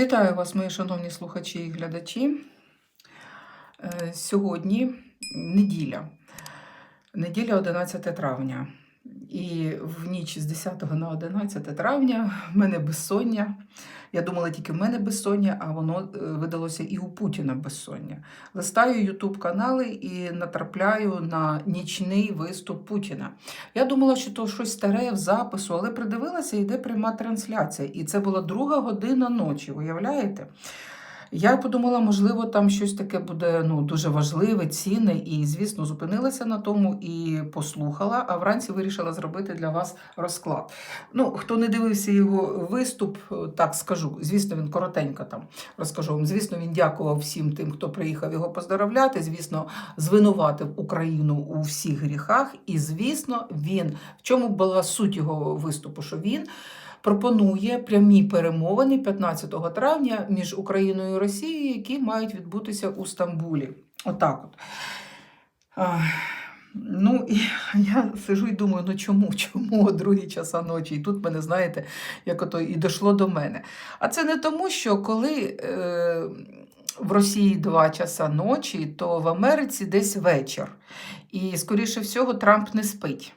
Вітаю вас, мої шановні слухачі і глядачі. Е, Сьогодні неділя, неділя 11 травня. І в ніч з 10 на 11 травня в мене безсоння. Я думала, тільки в мене безсоння, а воно е, видалося і у Путіна безсоння. Листаю Ютуб канали і натрапляю на нічний виступ Путіна. Я думала, що то щось старе в запису, але придивилася, йде пряма трансляція. І це була друга година ночі, уявляєте? Я подумала, можливо, там щось таке буде ну, дуже важливе, цінне, і, звісно, зупинилася на тому і послухала, а вранці вирішила зробити для вас розклад. Ну, хто не дивився його виступ, так скажу. Звісно, він коротенько там розкажу вам. Звісно, він дякував всім тим, хто приїхав його поздоровляти. Звісно, звинуватив Україну у всіх гріхах. І, звісно, він в чому була суть його виступу? Що він пропонує прямі перемовини 15 травня між Україною і Росією, які мають відбутися у Стамбулі. Отак от. Ну, і я сижу і думаю, ну чому, чому о другій часа ночі? І тут мене, знаєте, як ото і дійшло до мене. А це не тому, що коли е, в Росії два часа ночі, то в Америці десь вечір. І, скоріше всього, Трамп не спить.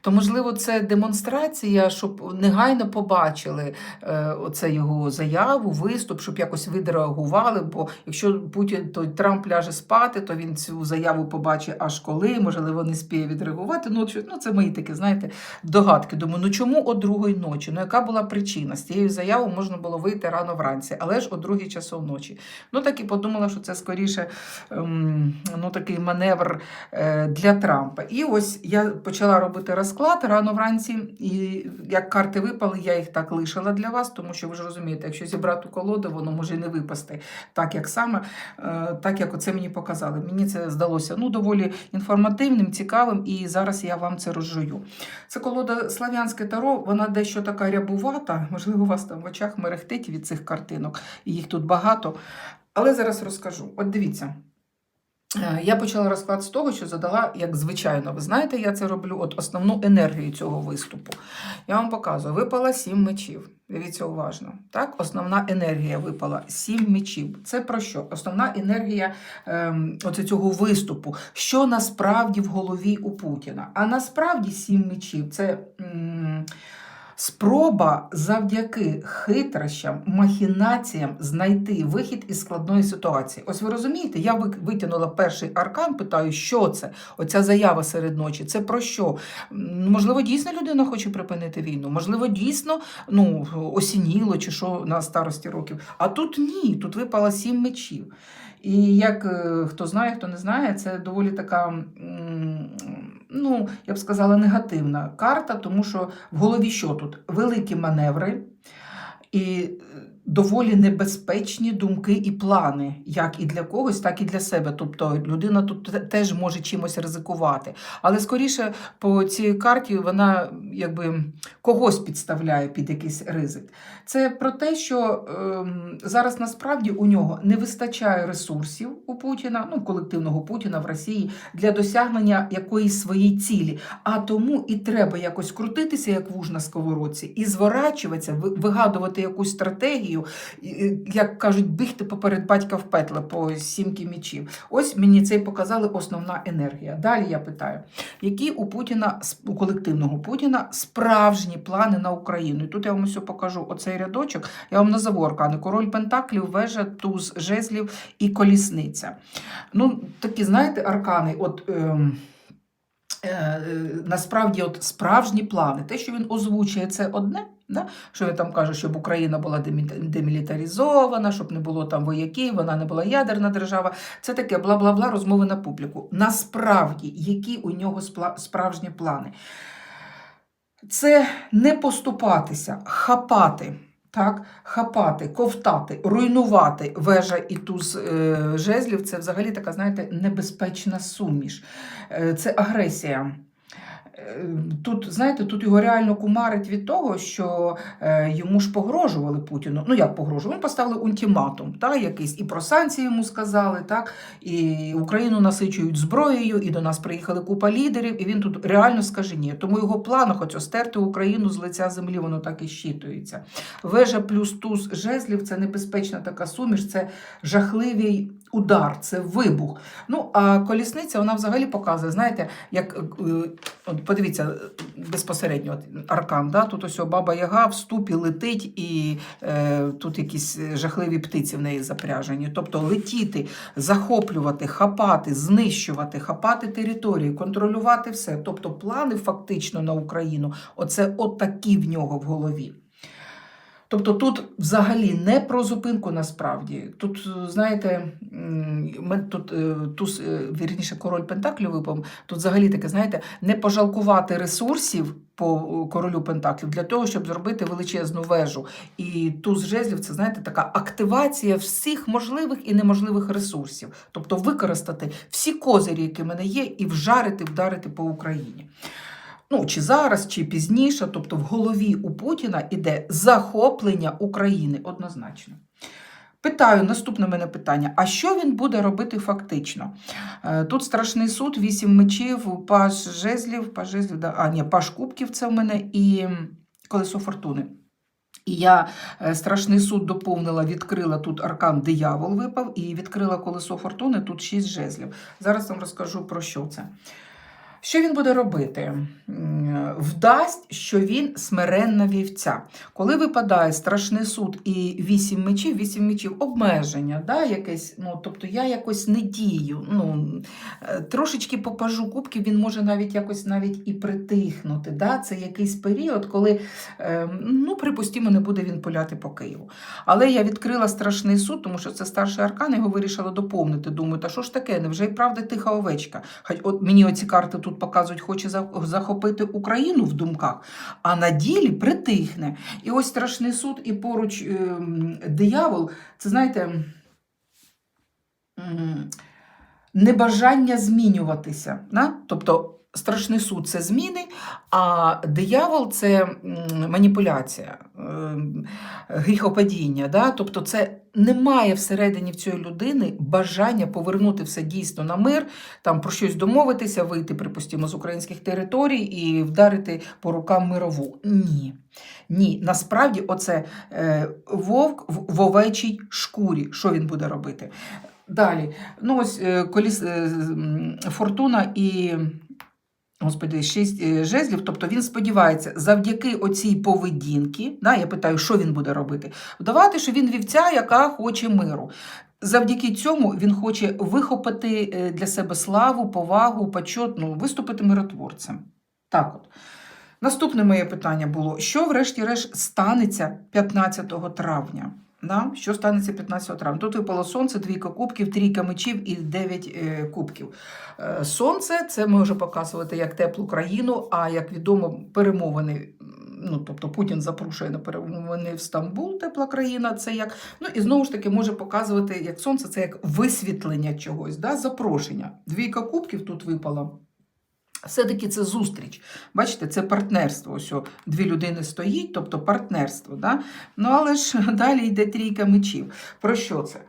То, можливо, це демонстрація, щоб негайно побачили е, оце його заяву, виступ, щоб якось відреагували. Бо якщо Путін то Трамп ляже спати, то він цю заяву побачить аж коли, можливо, не спіє відреагувати. Ну, ну це мої такі, знаєте, догадки. Думаю, ну чому о другій ночі? Ну яка була причина? З цією заявою можна було вийти рано вранці, але ж о другій часов ночі. Ну так і подумала, що це скоріше ем, ну, такий маневр е, для Трампа. І ось я почала робити розклад рано вранці, і як карти випали, я їх так лишила для вас, тому що ви ж розумієте, якщо зібрати колоду, воно може не випасти так, як саме, е, так як оце мені показали. Мені це здалося ну, доволі інформативним, цікавим, і зараз я вам це розжую. Це колода Слав'янське таро, вона дещо така рябувата, можливо, у вас там в очах мерехтить від цих картинок, їх тут багато. Але зараз розкажу. От дивіться. Е, Я почала розклад з того, що задала, як звичайно, ви знаєте, я це роблю, от основну енергію цього виступу. Я вам показую, випала сім мечів. Дивіться уважно. Так, основна енергія випала сім мечів. Це про що? Основна енергія ем, оце цього виступу. Що насправді в голові у Путіна? А насправді сім мечів це. м, Спроба завдяки хитрощам, махінаціям знайти вихід із складної ситуації. Ось ви розумієте, я ви- витягнула перший аркан, питаю, що це? Оця заява серед ночі. Це про що? Можливо, дійсно людина хоче припинити війну. Можливо, дійсно ну, осініло чи що на старості років. А тут ні, тут випало сім мечів. І як е, хто знає, хто не знає, це доволі така, ну, я б сказала, негативна карта, тому що в голові що тут? Великі маневри і е, доволі небезпечні думки і плани, як і для когось, так і для себе. Тобто людина тут теж може чимось ризикувати. Але скоріше по цій карті вона якби когось підставляє під якийсь ризик. Це про те, що ем, зараз насправді у нього не вистачає ресурсів у Путіна, ну колективного Путіна в Росії для досягнення якоїсь своєї цілі. А тому і треба якось крутитися, як вуж на сковородці, і зворачуватися, вигадувати якусь стратегію, і, як кажуть, бігти поперед батька в петле по сімки мічів. Ось мені це показали основна енергія. Далі я питаю, які у Путіна у колективного Путіна справжні плани на Україну? І тут я вам все покажу. Оцей рядочок. Я вам назову аркани: король Пентаклів, вежа, туз жезлів і колісниця. Ну, такі, знаєте, аркани, от. Ем... е, е, Насправді, от справжні плани, те, що він озвучує, це одне, да? що він там каже, щоб Україна була демілітаризована, щоб не було там вояків, вона не була ядерна держава. Це таке бла-бла-бла, розмови на публіку. Насправді, які у нього справжні плани? Це не поступатися, хапати. Так, хапати, ковтати, руйнувати вежа і туз е, жезлів це взагалі така, знаєте, небезпечна суміш. Е, це агресія. Е, Тут, знаєте, тут його реально кумарить від того, що е, йому ж погрожували Путіну. Ну як погрожували? Поставили ультиматум, та, якийсь і про санкції йому сказали, так, і Україну насичують зброєю, і до нас приїхали купа лідерів, і він тут реально скаженіє. Тому його план, хоч стерти Україну з лиця землі, воно так і щитується. Вежа плюс туз жезлів це небезпечна така суміш, це жахливий удар, це вибух. Ну, а колісниця вона взагалі показує, знаєте, як е, от подивіться безпосередньо от, аркан, да? тут ось баба Яга в ступі летить, і е, тут якісь жахливі птиці в неї запряжені. Тобто летіти, захоплювати, хапати, знищувати, хапати території, контролювати все. Тобто плани фактично на Україну, оце отакі в нього в голові. Тобто тут взагалі не про зупинку насправді. Тут, е, знаєте, тут е, туз, е, вірніше, король Пентаклів випав. Тут взагалі таке, знаєте, не пожалкувати ресурсів по королю Пентаклів для того, щоб зробити величезну вежу. І туз жезлів це, знаєте, така активація всіх можливих і неможливих ресурсів. Тобто використати всі козирі, які в мене є, і вжарити, вдарити по Україні. Ну, чи зараз, чи пізніше, тобто в голові у Путіна іде захоплення України однозначно. Питаю, наступне мене питання: а що він буде робити фактично? Е, Тут страшний суд, вісім мечів, паж жезлів, паж жезлів, да, а ні, паж кубків це в мене і колесо фортуни. І я е, страшний суд доповнила, відкрила тут аркан диявол випав і відкрила колесо фортуни, тут шість жезлів. Зараз вам розкажу про що це. Що він буде робити? Вдасть, що він смиренна вівця. Коли випадає страшний суд і вісім мечів, вісім мечів обмеження, да, якесь, ну, тобто я якось не дію. Ну, е, трошечки попажу кубків, він може навіть якось навіть і притихнути. Да? Це якийсь період, коли, е, ну, припустімо, не буде він поляти по Києву. Але я відкрила страшний суд, тому що це старший аркан, його вирішила доповнити. Думаю, та що ж таке? Невже і правда тиха овечка? Хоч от мені оці карти тут показують, хоче захопити Україну в думках, а на ділі притихне. І ось страшний суд, і поруч е, диявол, це знаєте. Небажання змінюватися. Да? Тобто страшний суд це зміни, а диявол це маніпуляція, ем, гріхопадіння. Да? Тобто, це немає всередині в цієї людини бажання повернути все дійсно на мир, там про щось домовитися, вийти, припустимо, з українських територій і вдарити по рукам мирову. Ні. Ні, насправді, оце е, вовк в, овечій шкурі. Що він буде робити? Далі, ну ось е, коліс, е, фортуна і. Господи, шість е, жезлів, тобто він сподівається, завдяки оцій поведінки, да, я питаю, що він буде робити? Вдавати, що він вівця, яка хоче миру. Завдяки цьому він хоче вихопити е, для себе славу, повагу, почет, ну, виступити миротворцем. Так от. Наступне моє питання було: що, врешті-решт, станеться 15 травня? Да? Що станеться 15 травня? Тут випало сонце, двійка кубків, трійка мечів і 9 е, кубків. Е, Сонце це може показувати як теплу країну, а як відомо, перемовини. Ну, тобто Путін запрошує на перемовини в Стамбул, тепла країна, це як. Ну і знову ж таки може показувати, як сонце, це як висвітлення чогось, да? запрошення. Двійка кубків тут випала. Все-таки це зустріч. Бачите, це партнерство. Ось дві людини стоїть, тобто партнерство. Да? Ну, але ж далі йде трійка мечів. Про що це?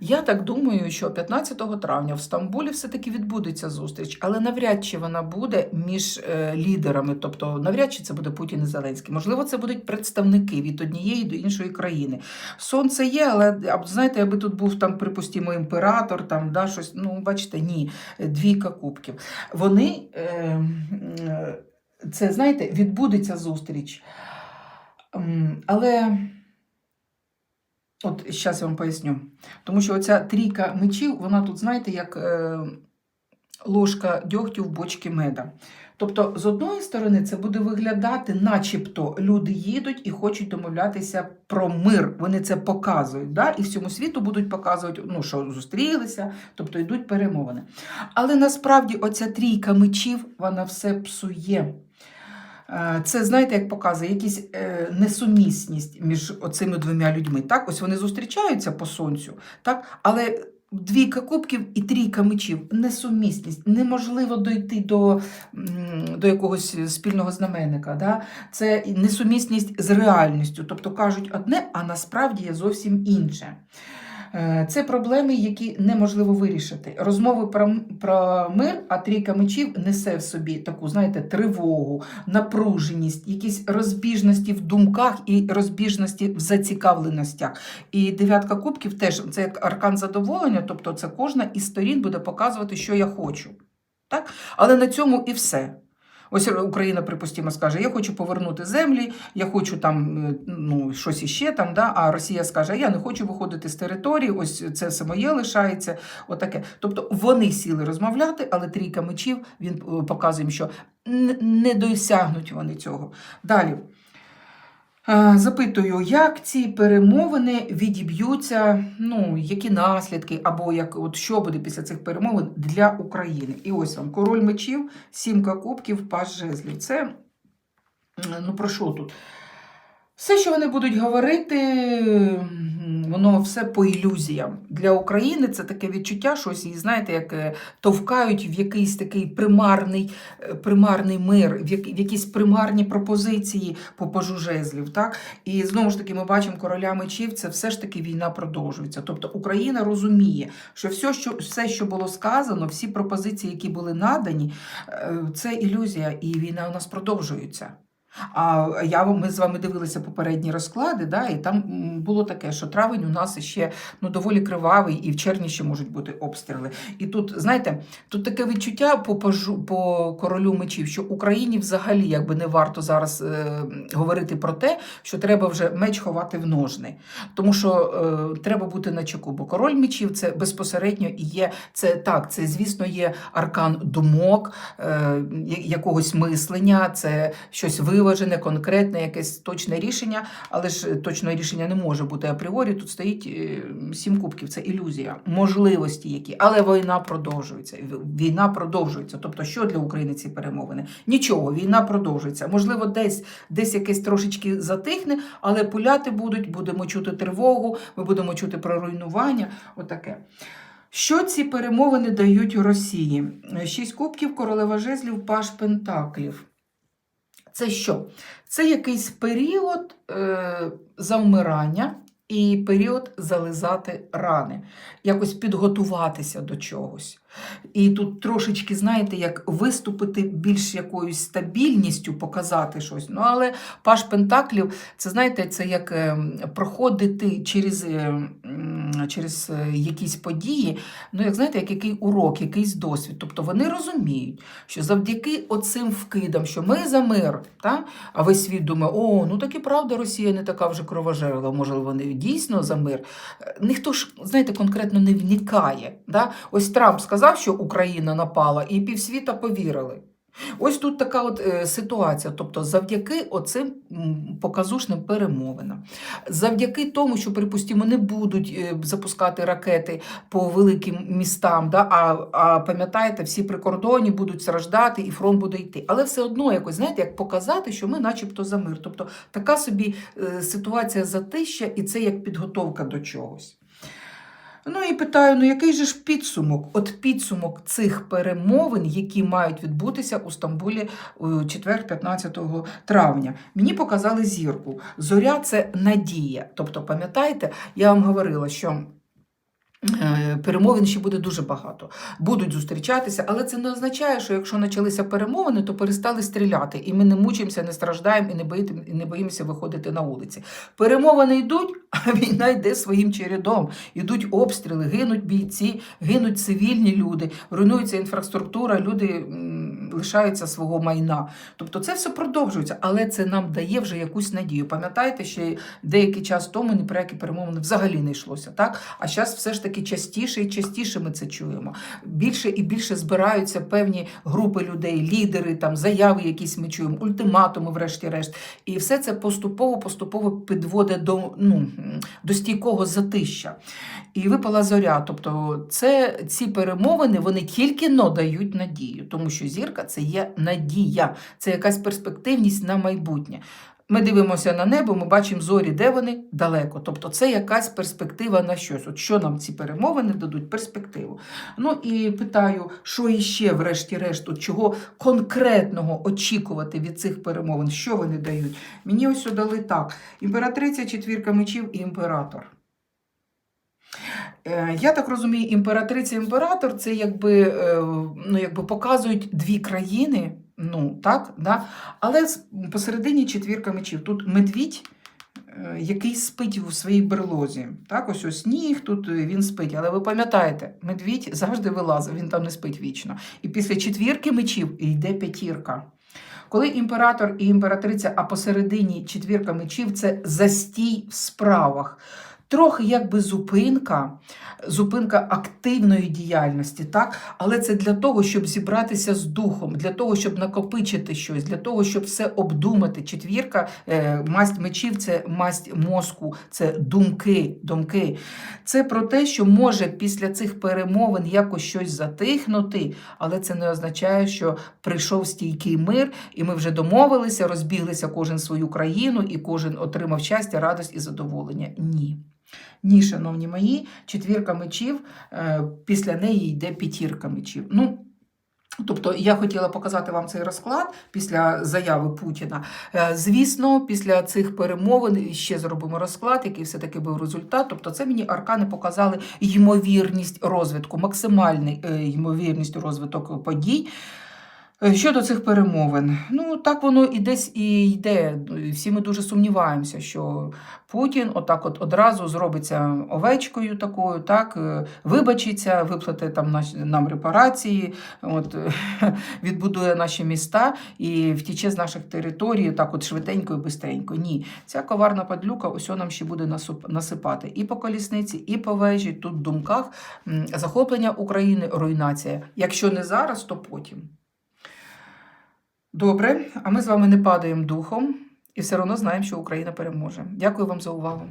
Я так думаю, що 15 травня в Стамбулі все-таки відбудеться зустріч, але навряд чи вона буде між е, лідерами, тобто навряд чи це буде Путін і Зеленський. Можливо, це будуть представники від однієї до іншої країни. Сонце є, але знаєте, аби тут був там, припустимо, імператор, там да, щось. Ну, бачите, ні, двійка кубків. Вони, е, це, знаєте, відбудеться зустріч. Але от зараз я вам поясню. Тому що оця трійка мечів, вона тут, знаєте, як е, ложка дьогтю в бочці меда. Тобто, з одної сторони, це буде виглядати, начебто люди їдуть і хочуть домовлятися про мир. Вони це показують. Да? І всьому світу будуть показувати, ну, що зустрілися, тобто йдуть перемовини. Але насправді оця трійка мечів, вона все псує. Е, Це, знаєте, як показує якісь е, несумісність між оцими двома людьми. Так, ось вони зустрічаються по сонцю, так, але Двійка кубків і трійка мечів. Несумісність. Неможливо дойти до, до якогось спільного знаменника. Да? Це несумісність з реальністю. Тобто кажуть одне, а насправді є зовсім інше. Е, Це проблеми, які неможливо вирішити. Розмови про, про мир, а трійка мечів несе в собі таку, знаєте, тривогу, напруженість, якісь розбіжності в думках і розбіжності в зацікавленостях. І дев'ятка кубків теж це як аркан задоволення, тобто це кожна із сторін буде показувати, що я хочу. Так? Але на цьому і все. Ось Україна, припустимо, скаже, я хочу повернути землі, я хочу там е, ну, щось іще там, да? а Росія скаже, я не хочу виходити з території, ось це все моє лишається. Отаке. Тобто вони сіли розмовляти, але трійка мечів він е, показує, що не досягнуть вони цього. Далі. Е, Запитую, як ці перемовини відіб'ються, ну, які наслідки, або як, от що буде після цих перемовин для України. І ось вам король мечів, сімка кубків, паж жезлів. Це ну про що тут? Все, що вони будуть говорити, воно все по ілюзіям. Для України це таке відчуття, щось її, знаєте, як е, товкають в якийсь такий примарний, е, примарний мир, в, як, в якісь примарні пропозиції по пажу. Так? І знову ж таки, ми бачимо короля мечів, це все ж таки війна продовжується. Тобто Україна розуміє, що все, що, все, що було сказано, всі пропозиції, які були надані, е, це ілюзія, і війна у нас продовжується. А я ми з вами дивилися попередні розклади, да, і там було таке, що травень у нас ще ну, доволі кривавий, і в червні ще можуть бути обстріли. І тут, знаєте, тут таке відчуття по, пажу- по королю мечів, що Україні взагалі якби не варто зараз е, говорити про те, що треба вже меч ховати в ножни. Тому що е, треба бути на чеку, бо король мечів це безпосередньо і є це так, це звісно є аркан думок, е, якогось мислення, це щось виважене, конкретне, якесь точне рішення, але ж точного рішення не може бути апріорі. Тут стоїть е, сім кубків, це ілюзія, можливості які, але війна продовжується. Війна продовжується. Тобто, що для України ці перемовини? Нічого, війна продовжується. Можливо, десь десь якесь трошечки затихне, але пуляти будуть, будемо чути тривогу, ми будемо чути про руйнування. Отаке. Що ці перемовини дають Росії? Шість кубків, королева жезлів, паш пентаклів. Це що? Це якийсь період е, завмирання і період зализати рани, якось підготуватися до чогось. І тут трошечки, знаєте, як виступити більш якоюсь стабільністю, показати щось. Ну, але Паш Пентаклів, це знаєте, це як е, проходити через, е, через е, якісь події, ну, як знаєте, як який урок, якийсь досвід. Тобто вони розуміють, що завдяки оцим вкидам, що ми за мир, та? а весь світ думає, о, ну так і правда, Росія не така вже кровожерла, може вони дійсно за мир. Ніхто ж, знаєте, конкретно не вникає. Да? Ось Трамп сказав, що Україна напала, і півсвіта повірили. Ось тут така от е, ситуація. Тобто, завдяки оцим показушним перемовинам, завдяки тому, що, припустимо, не будуть е, запускати ракети по великим містам, да? а, а пам'ятаєте, всі прикордонні будуть страждати і фронт буде йти. Але все одно якось, знаєте, як показати, що ми начебто за мир. Тобто така собі е, ситуація затища, і це як підготовка до чогось. Ну і питаю: ну який же ж підсумок? От підсумок цих перемовин, які мають відбутися у Стамбулі у четвер, 15 травня. Мені показали зірку. Зоря це надія. Тобто, пам'ятаєте, я вам говорила, що. Е, Перемовин ще буде дуже багато. Будуть зустрічатися, але це не означає, що якщо почалися перемовини, то перестали стріляти, і ми не мучимося, не страждаємо і не, і не боїмося виходити на вулиці. Перемовини йдуть, а війна йде своїм чередом. Йдуть обстріли, гинуть бійці, гинуть цивільні люди, руйнується інфраструктура, люди лишаються свого майна. Тобто це все продовжується, але це нам дає вже якусь надію. Пам'ятаєте, ще деякий час тому ні про які перемовини взагалі не йшлося, так? А зараз все ж таки частіше і частіше ми це чуємо. Більше і більше збираються певні групи людей, лідери, там заяви якісь ми чуємо, ультиматуми, врешті-решт. І все це поступово поступово підводить до, ну, до стійкого затища. І випала зоря. Тобто, це ці перемовини вони тільки но дають надію, тому що зірка це є надія, це якась перспективність на майбутнє. Ми дивимося на небо, ми бачимо зорі, де вони далеко. Тобто це якась перспектива на щось. От що нам ці перемовини дадуть? Перспективу. Ну і питаю, що іще, врешті-решт, чого конкретного очікувати від цих перемовин? Що вони дають? Мені ось дали так: імператриця, четвірка мечів і імператор. Е, Я так розумію, імператриця імператор це якби, е, ну, якби показують дві країни, ну так, да? але посередині четвірка мечів. Тут медвідь, е, який спить у своїй берлозі. Так, ось ось сніг, тут він спить. Але ви пам'ятаєте, медвідь завжди вилазить, він там не спить вічно. І після четвірки мечів йде п'ятірка. Коли імператор і імператриця, а посередині четвірка мечів це застій в справах. Трохи якби зупинка, зупинка активної діяльності, так? але це для того, щоб зібратися з духом, для того, щоб накопичити щось, для того, щоб все обдумати. Четвірка, е, масть мечів це масть мозку, це думки, думки. Це про те, що може після цих перемовин якось щось затихнути, але це не означає, що прийшов стійкий мир, і ми вже домовилися, розбіглися кожен свою країну, і кожен отримав щастя, радість і задоволення. Ні. Ні, шановні мої, четвірка мечів, е, після неї йде п'ятірка мечів. Ну, Тобто я хотіла показати вам цей розклад після заяви Путіна. Е, Звісно, після цих перемовин ще зробимо розклад, який все-таки був результат. Тобто, це мені аркани показали ймовірність розвитку, максимальну ймовірність розвиток подій. Е, Щодо цих перемовин, ну так воно і десь і йде. Всі ми дуже сумніваємося, що Путін отак от одразу зробиться овечкою такою, так е, вибачиться, виплатить там нам репарації, от відбудує наші міста і втіче з наших територій так от швиденько і бистренько. Ні, ця коварна падлюка ось нам ще буде насипати і по колісниці, і по вежі. Тут в думках захоплення України, руйнація. Якщо не зараз, то потім. Добре, а ми з вами не падаємо духом і все одно знаємо, що Україна переможе. Дякую вам за увагу.